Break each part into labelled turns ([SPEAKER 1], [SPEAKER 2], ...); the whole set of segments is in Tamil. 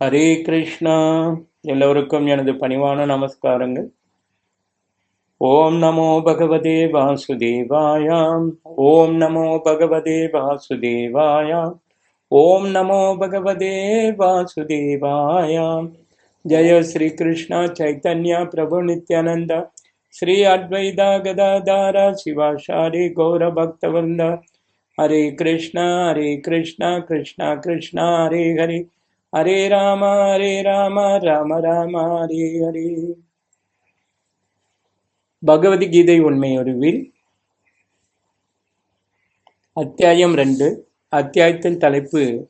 [SPEAKER 1] ஹரே கிருஷ்ணா. எல்லோருக்கும் எனது பணிவான நமஸ்காரங்கள். ஓம் நமோ பகவதே வாசுதேவாயாம். ஓம் நமோ பகவதே வாசுதேவாயாம். ஓம் நமோ பகவதே வாசுதேவாயாம். ஜய ஸ்ரீ கிருஷ்ணா சைத்தன்யா பிரபு நித்யானந்தா. ஸ்ரீ அத்வைதா கதாதாரா சிவாஷாரி கௌர பக்தவந்த ஹரே கிருஷ்ணா ஹரே கிருஷ்ணா கிருஷ்ணா கிருஷ்ணா ஹரே ஹரே. ஹரே ராம ஹரே ராம ராம ராம ஹரே ஹரே. பகவத்கீதை உண்மையொருவில் அத்தியாயம் ரெண்டு அத்தியாயத்தின் தலைப்பு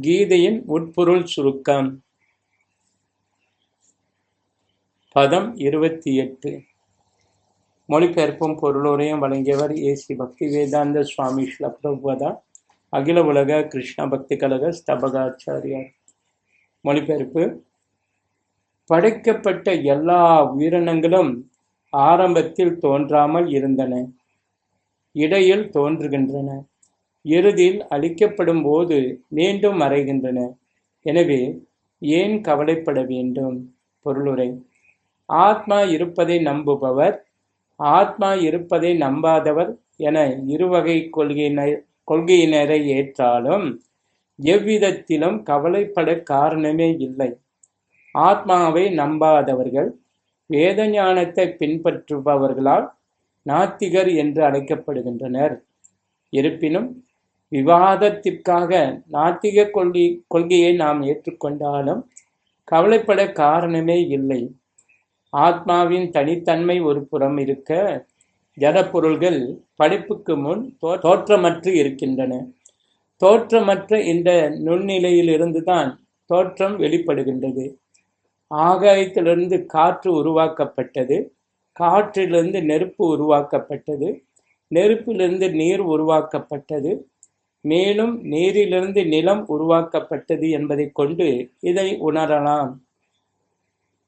[SPEAKER 1] கீதையின் உட்பொருள் சுருக்கம். பதம் இருபத்தி எட்டு. மொழிபெயர்ப்பும் பொருளுரையும் வழங்கியவர் ஏசி பக்தி வேதாந்த சுவாமி ஸ்ல அகில உலக கிருஷ்ண பக்தி கழக ஸ்தபகாச்சாரியார் மொழிபெயர்ப்பு. படைக்கப்பட்ட எல்லா உயிரினங்களும் ஆரம்பத்தில் தோன்றாமல் இருந்தன. இடையில் தோன்றுகின்றன. இறுதியில் அழிக்கப்படும் போது மீண்டும் மறைகின்றன. எனவே ஏன் கவலைப்பட வேண்டும்? பொருளுரை. ஆத்மா இருப்பதை நம்புபவர் ஆத்மா இருப்பதை நம்பாதவர் என இருவகை கொள்கையினர் கொள்கையினரை ஏற்றாலும் எவ்விதத்திலும் கவலைப்பட காரணமே இல்லை. ஆத்மாவை நம்பாதவர்கள் வேத ஞானத்தை பின்பற்றுபவர்களால் நாத்திகர் என்று அழைக்கப்படுகின்றனர். இருப்பினும் விவாதத்திற்காக நாத்திக கொள்கை கொள்கையை நாம் ஏற்றுக்கொண்டாலும் கவலைப்பட காரணமே இல்லை. ஆத்மாவின் தனித்தன்மை ஒரு புறம் இருக்க ஜடப்பொருள்கள் படைப்புக்கு முன் தோ- தோற்றமற்று இருக்கின்றன. தோற்றமற்ற இந்த நுண்ணிலையிலிருந்து தான் தோற்றம் வெளிப்படுகின்றது. ஆகாயத்திலிருந்து காற்று உருவாக்கப்பட்டது. காற்றிலிருந்து நெருப்பு உருவாக்கப்பட்டது. நெருப்பிலிருந்து நீர் உருவாக்கப்பட்டது. மேலும் நீரிலிருந்து நிலம் உருவாக்கப்பட்டது என்பதை கொண்டு இதை உணரலாம்.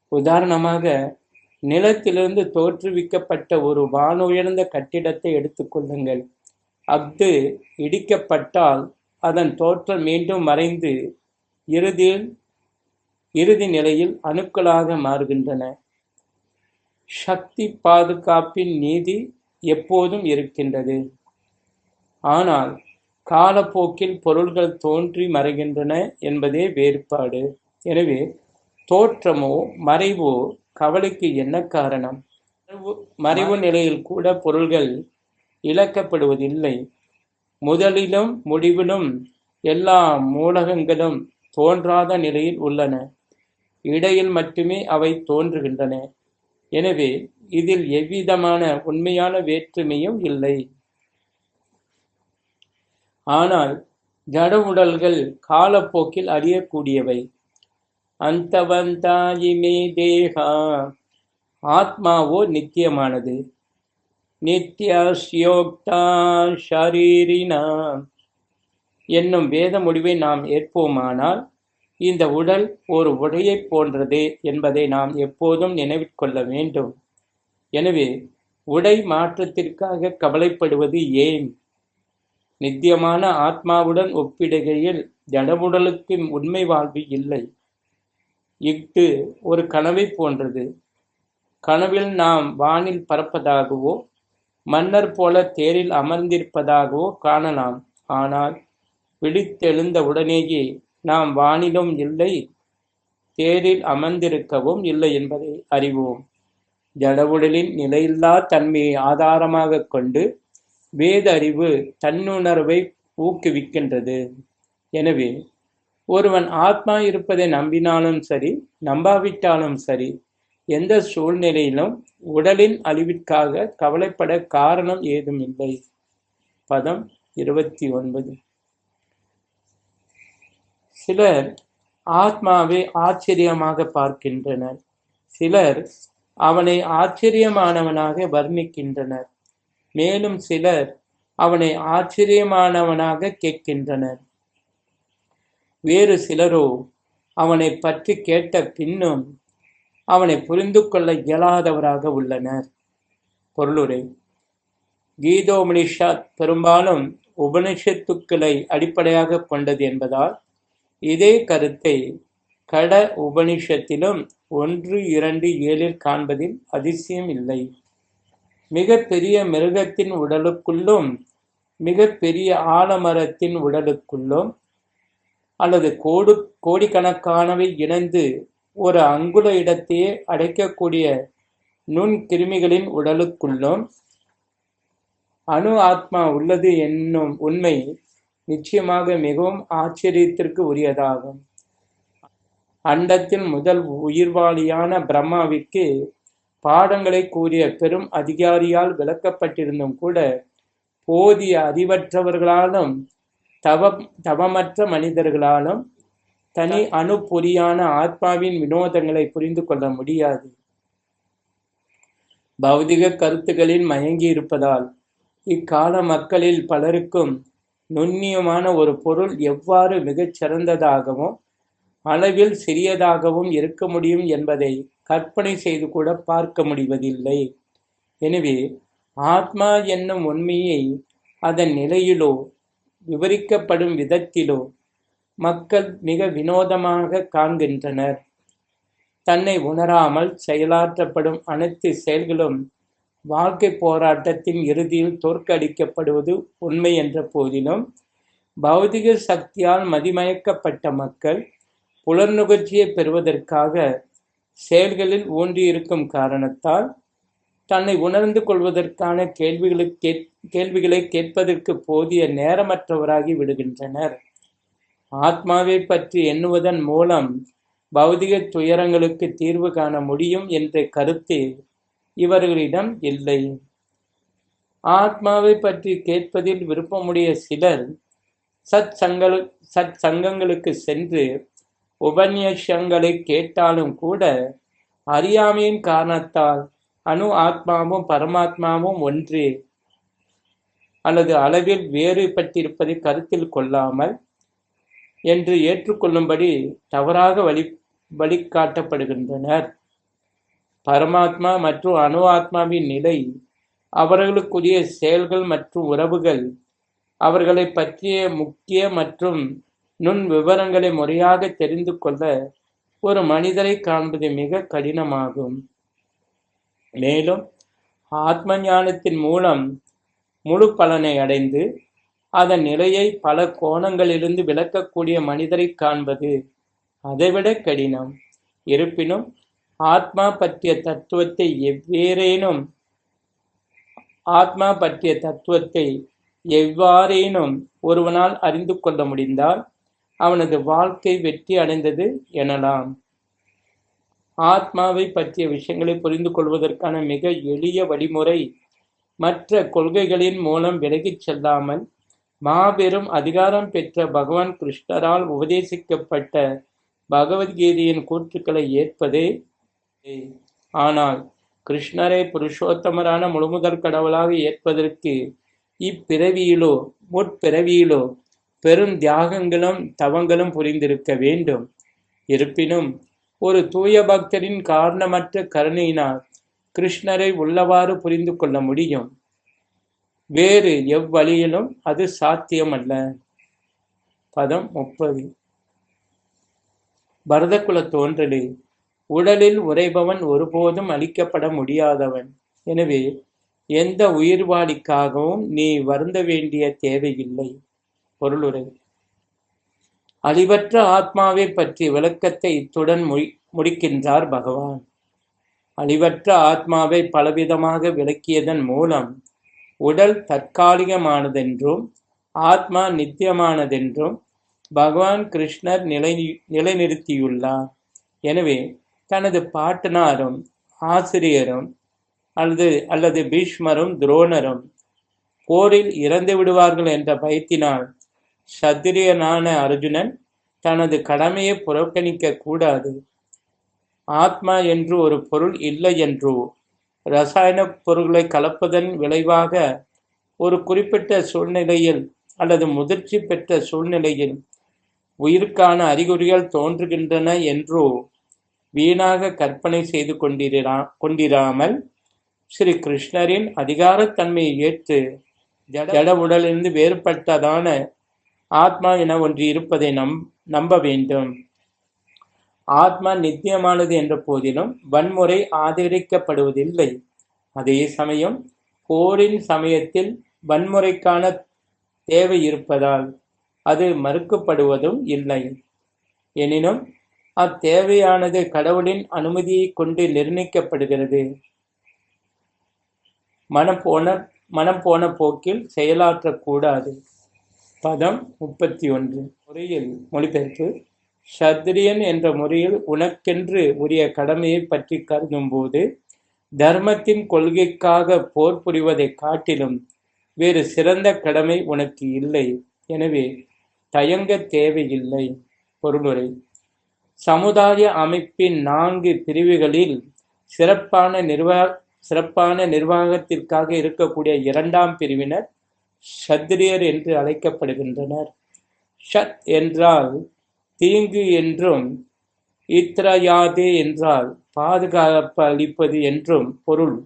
[SPEAKER 1] உதாரணமாக நிலத்திலிருந்து தோற்றுவிக்கப்பட்ட ஒரு வானுயர்ந்த கட்டிடத்தை எடுத்துக்கொள்ளுங்கள் அஃது இடிக்கப்பட்டால் அதன் தோற்றம் மீண்டும் மறைந்து இறுதியில் இறுதி நிலையில் அணுக்களாக மாறுகின்றன. சக்தி பாதுகாப்பின் நீதி எப்போதும் இருக்கின்றது. ஆனால் காலப்போக்கில் பொருள்கள் தோன்றி மறைகின்றன என்பதே வேறுபாடு. எனவே தோற்றமோ மறைவோ கவலைக்கு என்ன காரணம்? மறைவு- மறைவு நிலையில் கூட பொருள்கள் இழக்கப்படுவதில்லை. முதலிலும் முடிவிலும் எல்லா மூலகங்களும் தோன்றாத நிலையில் உள்ளன. இடையில் மட்டுமே அவை தோன்றுகின்றன. எனவே இதில் எவ்விதமான உண்மையான வேற்றுமையும் இல்லை. ஆனால் ஜட உடல்கள் காலப்போக்கில் அழியக்கூடியவை அந்தவந்தாயிமே தேகா. ஆத்மாவோ நித்தியமானது. நித்யஸ்யோக்தா ஷரீரினா என்னும் வேத முடிவை நாம் ஏற்போமானால் இந்த உடல் ஒரு உடையைப் போன்றது என்பதை நாம் எப்போதும் நினைவிற்கொள்ள வேண்டும். எனவே உடை மாற்றத்திற்காக கவலைப்படுவது ஏன்? நித்தியமான ஆத்மாவுடன் ஒப்பிடுகையில் ஜடமுடலுக்கு உண்மை வாழ்வு இல்லை. இஃது ஒரு கனவைப் போன்றது. கனவில் நாம் வானில் பறப்பதாகவோ மன்னர் போல தேரில் அமர்ந்திருப்பதாகவோ காணலாம். ஆனால் விழித்தெழுந்த உடனேயே நாம் வானிலும் இல்லை தேரில் அமர்ந்திருக்கவும் இல்லை என்பதை அறிவோம். ஜடவுடலின் நிலையில்லா தன்மையை ஆதாரமாக கொண்டு வேத அறிவு தன்னுணர்வை ஊக்குவிக்கின்றது. எனவே ஒருவன் ஆத்மா இருப்பதை நம்பினாலும் சரி நம்பாவிட்டாலும் சரி எந்த சூழ்நிலையிலும் உடலின் அழிவிற்காக கவலைப்பட காரணம் ஏதும் இல்லை. பதம் இருபத்தி ஒன்பது. சிலர் ஆத்மாவை ஆச்சரியமாக பார்க்கின்றனர். சிலர் அவனை ஆச்சரியமானவனாக வர்ணிக்கின்றனர். மேலும் சிலர் அவனை ஆச்சரியமானவனாக கேட்கின்றனர். வேறு சிலரோ அவனை பற்றி கேட்ட பின்னும் அவனை புரிந்து கொள்ள இயலாதவராக உள்ளனர். பொருளுரை. கீதோபனிஷத் பெரும்பாலும் உபனிஷத்துக்களை அடிப்படையாக கொண்டது என்பதால் இதே கருத்தை கட உபனிஷத்திலும் ஒன்று இரண்டு ஏழில் காண்பதில் அதிசயம் இல்லை. மிக பெரிய மிருகத்தின் உடலுக்குள்ளும் மிக பெரிய ஆலமரத்தின் உடலுக்குள்ளும் அல்லது கோடு கோடிக்கணக்கானவை இணைந்து ஒரு அங்குல இடத்தையே அடைக்கக்கூடிய நுண்கிருமிகளின் உடலுக்குள்ளும் அணு ஆத்மா உள்ளது என்னும் உண்மை நிச்சயமாக மிகவும் ஆச்சரியத்திற்கு உரியதாகும். அண்டத்தின் முதல் உயிர்வாளியான பிரம்மாவிற்கு பாடங்களை கூறிய பெரும் அதிகாரியால் விளக்கப்பட்டிருந்தும் கூட போதிய அறிவற்றவர்களாலும் தவம் தவமற்ற மனிதர்களாலும் தனி அணுப்பொறியான ஆத்மாவின் வினோதங்களை புரிந்து கொள்ள முடியாது. பௌதிக கருத்துகளில் மயங்கி இருப்பதால் இக்கால மக்களில் பலருக்கும் நுண்ணியமான ஒரு பொருள் எவ்வாறு மிகச் சிறந்ததாகவும் அளவில் சிறியதாகவும் இருக்க முடியும் என்பதை கற்பனை செய்து கூட பார்க்க முடிவதில்லை. எனவே ஆத்மா என்னும் உண்மையை அதன் நிலையிலோ விவரிக்கப்படும் விதத்திலோ மக்கள் மிக வினோதமாக காண்கின்றனர். தன்னை உணராமல் செயலாற்றப்படும் அனைத்து செயல்களும் வாழ்க்கை போராட்டத்தின் இறுதியில் தோற்கடிக்கப்படுவது உண்மை என்ற போதிலும் பௌதிக சக்தியால் மதிமயக்கப்பட்ட மக்கள் புலர்நுகர்ச்சியை பெறுவதற்காக செயல்களில் ஊன்றியிருக்கும் காரணத்தால் தன்னை உணர்ந்து கொள்வதற்கான கேள்விகளுக்கு கேட் கேள்விகளை கேட்பதற்கு போதிய நேரமற்றவராகி விடுகின்றனர். ஆத்மாவை பற்றி எண்ணுவதன் மூலம் பௌதிக துயரங்களுக்கு தீர்வு காண முடியும் என்ற கருத்து இவர்களிடம் இல்லை. ஆத்மாவை பற்றி கேட்பதில் விருப்பமுடைய சிலர் சத் சங்கள் சத் சங்கங்களுக்கு சென்று உபன்யாசங்களை கேட்டாலும் கூட அறியாமையின் காரணத்தால் அணு ஆத்மாவும் பரமாத்மாவும் ஒன்றே. அல்லது அளவில் வேறுபட்டிருப்பதை கருத்தில் கொள்ளாமல் என்று ஏற்றுக்கொள்ளும்படி தவறாக வழி வழிகாட்டப்படுகின்றனர். பரமாத்மா மற்றும் அணு ஆத்மாவின் நிலை அவர்களுக்குரிய செயல்கள் மற்றும் உறவுகள் அவர்களை பற்றிய முக்கிய மற்றும் நுண் விவரங்களை முறையாக தெரிந்து கொள்ள ஒரு மனிதரை காண்பது மிக கடினமாகும். மேலும் ஆத்ம ஞானத்தின் மூலம் முழு பலனை அடைந்து அதன் நிலையை பல கோணங்களிலிருந்து விளக்கக்கூடிய மனிதரை காண்பது அதைவிட கடினம். இருப்பினும் ஆத்மா பற்றிய தத்துவத்தை எவ்வேறேனும் ஆத்மா பற்றிய தத்துவத்தை எவ்வாறேனும் ஒருவனால் அறிந்து கொள்ள முடிந்தால் அவனது வாழ்க்கை வெற்றி அடைந்தது எனலாம். ஆத்மாவை பற்றிய விஷயங்களை புரிந்து கொள்வதற்கான மிக எளிய வழிமுறை மற்ற கொள்கைகளின் மூலம் விலகிச் செல்லாமல் மாபெரும் அதிகாரம் பெற்ற பகவான் கிருஷ்ணரால் உபதேசிக்கப்பட்ட பகவத்கீதையின் கூற்றுக்களை ஏற்பதே. ஆனால் கிருஷ்ணரை புருஷோத்தமரான முழுமுதல் கடவுளாக ஏற்பதற்கு இப்பிறவியிலோ முற்பிறவியிலோ பெரும் தியாகங்களும் தவங்களும் புரிந்திருக்க வேண்டும். இருப்பினும் ஒரு தூய பக்தரின் காரணமற்ற கருணையினால் கிருஷ்ணரை உள்ளவாறு புரிந்து கொள்ள முடியும். வேறு எவ்வழியிலும் அது சாத்தியமல்ல. பதம் முப்பது. பரதகுல தோன்றலே உடலில் உறைபவன் ஒருபோதும் அழிக்கப்பட முடியாதவன். எனவே எந்த உயிர்வாளிக்காகவும் நீ வருந்த வேண்டிய தேவையில்லை. பொருளுரை. அழிவற்ற ஆத்மாவை பற்றி விளக்கத்தை இத்துடன் முடிக்கின்றார் பகவான். அழிவற்ற ஆத்மாவை பலவிதமாக விளக்கியதன் மூலம் உடல் தற்காலிகமானதென்றும் ஆத்மா நித்தியமானதென்றும் பகவான் கிருஷ்ணர் நிலை நிலைநிறுத்தியுள்ளார். எனவே தனது பாட்டனாரும் ஆசிரியரும் அல்லது அல்லது பீஷ்மரும் துரோணரும் போரில் இறந்து விடுவார்கள் என்ற பயத்தினால் சத்திரியனான அர்ஜுனன் தனது கடமையை புறக்கணிக்க கூடாது. ஆத்மா என்று ஒரு பொருள் இல்லை என்றோ ரசாயன பொருள்களை கலப்பதன் விளைவாக ஒரு குறிப்பிட்ட சூழ்நிலையில் அல்லது முதிர்ச்சி பெற்ற சூழ்நிலையில் உயிருக்கான அறிகுறிகள் தோன்றுகின்றன என்றோ வீணாக கற்பனை செய்து கொண்டிரா கொண்டிராமல் ஸ்ரீ கிருஷ்ணரின் அதிகாரத்தன்மையை ஏற்று ஜட உடலிருந்து வேறுபட்டதான ஆத்மா என ஒன்று இருப்பதை நம் நம்ப வேண்டும். ஆத்மா நித்தியமானது என்ற போதிலும் வன்முறை ஆதரிக்கப்படுவதில்லை. அதே சமயம் போரின் சமயத்தில் வன்முறைக்கான தேவை இருப்பதால் அது மறுக்கப்படுவதும் இல்லை. எனினும் அத்தேவையானது கடவுளின் அனுமதியை கொண்டு நிர்ணயிக்கப்படுகிறது. மனம் போன மனம் போன போக்கில் செயலாற்றக்கூடாது. பதம் முப்பத்தி ஒன்று முறையில் மொழிபெயர்ப்பு. சத்திரியன் என்ற முறையில் உனக்கென்று உரிய கடமையை பற்றி கருதும்போது தர்மத்தின் கொள்கைக்காக போர் புரிவதை காட்டிலும் வேறு சிறந்த கடமை உனக்கு இல்லை. எனவே தயங்க தேவையில்லை. பொருளுரை. சமுதாய அமைப்பின் நான்கு பிரிவுகளில் சிறப்பான நிர்வாக சிறப்பான நிர்வாகத்திற்காக இருக்கக்கூடிய இரண்டாம் பிரிவினர் சத்திரியர் என்று அழைக்கப்படுகின்றனர். ஷத் என்றால் தீங்கு என்றும் இத்ரயாதே என்றால் பாதுகாப்பு அளிப்பது என்றும் பொருள்.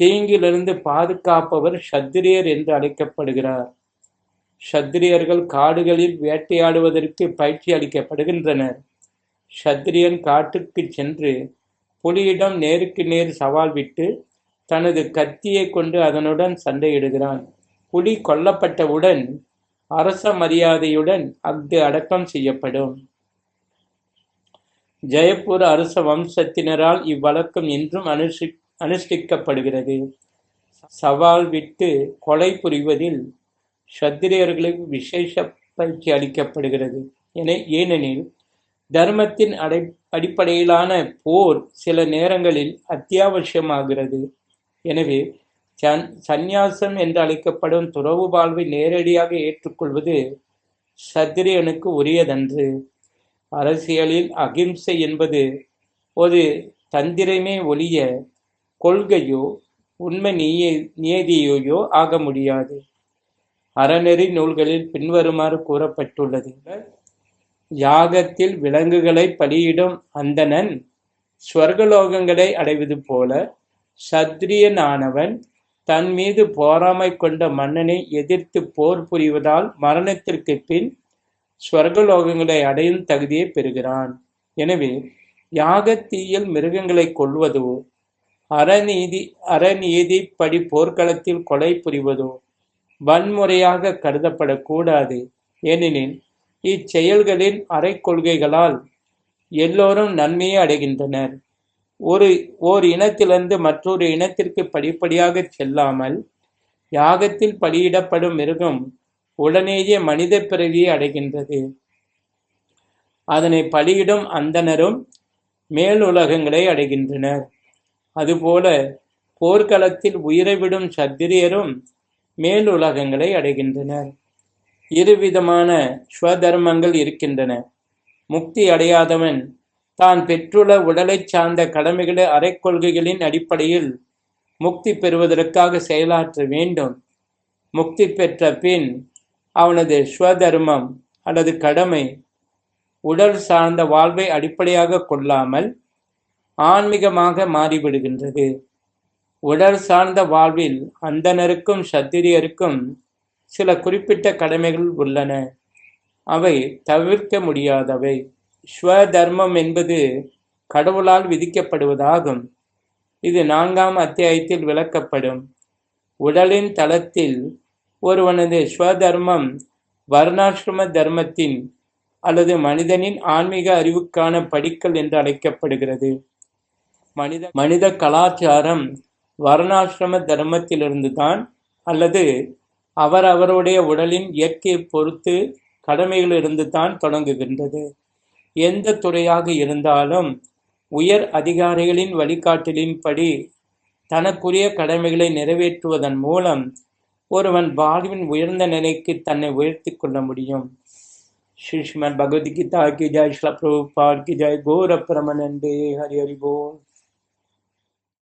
[SPEAKER 1] தீங்கிலிருந்து பாதுகாப்பவர் சத்திரியர் என்று அழைக்கப்படுகிறார். சத்திரியர்கள் காடுகளில் வேட்டையாடுவதற்கு பயிற்சி அளிக்கப்படுகின்றனர். சத்திரியன் காட்டுக்கு சென்று புலியிடம் நேருக்கு நேர் சவால் விட்டு தனது கத்தியை கொண்டு அதனுடன் சண்டையிடுகிறான். புலி கொல்லப்பட்டவுடன் அரச மரியாதையுடன் அஃது அடக்கம் செய்யப்படும். ஜெயப்பூர் அரச வம்சத்தினரால் இவ்வழக்கம் இன்றும் அனுஷ்டி அனுஷ்டிக்கப்படுகிறது. சவால் விட்டு கொலை புரிவதில் சத்திரியர்களுக்கு விசேஷ பயிற்சி அளிக்கப்படுகிறது. என ஏனெனில் தர்மத்தின் அடை அடிப்படையிலான போர் சில நேரங்களில் அத்தியாவசியமாகிறது. எனவே சன் சந்நியாசம் என்று அழைக்கப்படும் துறவு வாழ்வை நேரடியாக ஏற்றுக்கொள்வது சத்திரியனுக்கு உரியதன்று. அரசியலில் அகிம்சை என்பது ஒரு தந்திரமே ஒழிய கொள்கையோ உண்மை நீய நியதியோயோ ஆக முடியாது. அறநெறி நூல்களில் பின்வருமாறு கூறப்பட்டுள்ளது. யாகத்தில் விலங்குகளை பலியிடும் அந்தணன் ஸ்வர்கலோகங்களை அடைவது போல சத்திரியனானவன் தன் மீது போராமை கொண்ட மன்னனை எதிர்த்து போர் புரிவதால் மரணத்திற்கு பின் ஸ்வர்கலோகங்களை அடையும் தகுதியை பெறுகிறான். எனவே யாகத்தீயில் மிருகங்களை கொள்வதோ அறநீதி அறநீதிப்படி போர்க்களத்தில் கொலை புரிவதோ வன்முறையாக கருதப்படக்கூடாது. ஏனெனில் இச்செயல்களின் அறைக்கொள்கைகளால் எல்லோரும் நன்மையை அடைகின்றனர். ஒரு ஓர் இனத்திலிருந்து மற்றொரு இனத்திற்கு படிப்படியாக செல்லாமல் யாகத்தில் பலியிடப்படும் மிருகம் உடனேயே மனித பிறவியை அடைகின்றது. அதனை பலியிடும் அந்தனரும் மேலுலகங்களை அடைகின்றனர். அதுபோல போர்க்களத்தில் உயிரை விடும் சத்திரியரும் மேலுலகங்களை அடைகின்றனர். இருவிதமான ஸ்வதர்மங்கள் இருக்கின்றன. முக்தி அடையாதவன் தான் பெற்றுள்ள உடலைச் சார்ந்த கடமைகளை அறைக்கொள்கைகளின் அடிப்படையில் முக்தி பெறுவதற்காக செயலாற்ற வேண்டும். முக்தி பெற்ற பின் அவனது ஸ்வதர்மம் அல்லது கடமை உடல் சார்ந்த வாழ்வை அடிப்படையாக கொள்ளாமல் ஆன்மீகமாக மாறிவிடுகின்றது. உடல் சார்ந்த வாழ்வில் அந்தனருக்கும் சத்திரியருக்கும் சில குறிப்பிட்ட கடமைகள் உள்ளன. அவை தவிர்க்க முடியாதவை. ஸ்வதர்மம் என்பது கடவுளால் விதிக்கப்படுவதாகும். இது நான்காம் அத்தியாயத்தில் விளக்கப்படும். உடலின் தளத்தில் ஒருவனது ஸ்வதர்மம் வர்ணாசிரம தர்மத்தின் அல்லது மனிதனின் ஆன்மீக அறிவுக்கான படிக்கல் என்று அழைக்கப்படுகிறது. மனித மனித கலாச்சாரம் வர்ணாசிரம தர்மத்திலிருந்து தான் அல்லது அவர் அவருடைய உடலின் இயற்கையை பொறுத்து கடமைகளிலிருந்து தான் தொடங்குகின்றது. எந்த துறையாக இருந்தாலும் உயர் அதிகாரிகளின் வழிகாட்டலின்படி தனக்குரிய கடமைகளை நிறைவேற்றுவதன் மூலம் ஒருவன் வாழ்வின் உயர்ந்த நிலைக்கு தன்னை உயர்த்தி கொள்ள முடியும். ஸ்ரீஷ்மன் ஸ்ரீமன் பகவத்கீதா கி ஜாய் ஸ்லப்ரூபாட் கி ஜாய். கோர பிரமனண்டே ஹரி ஹரி போல்.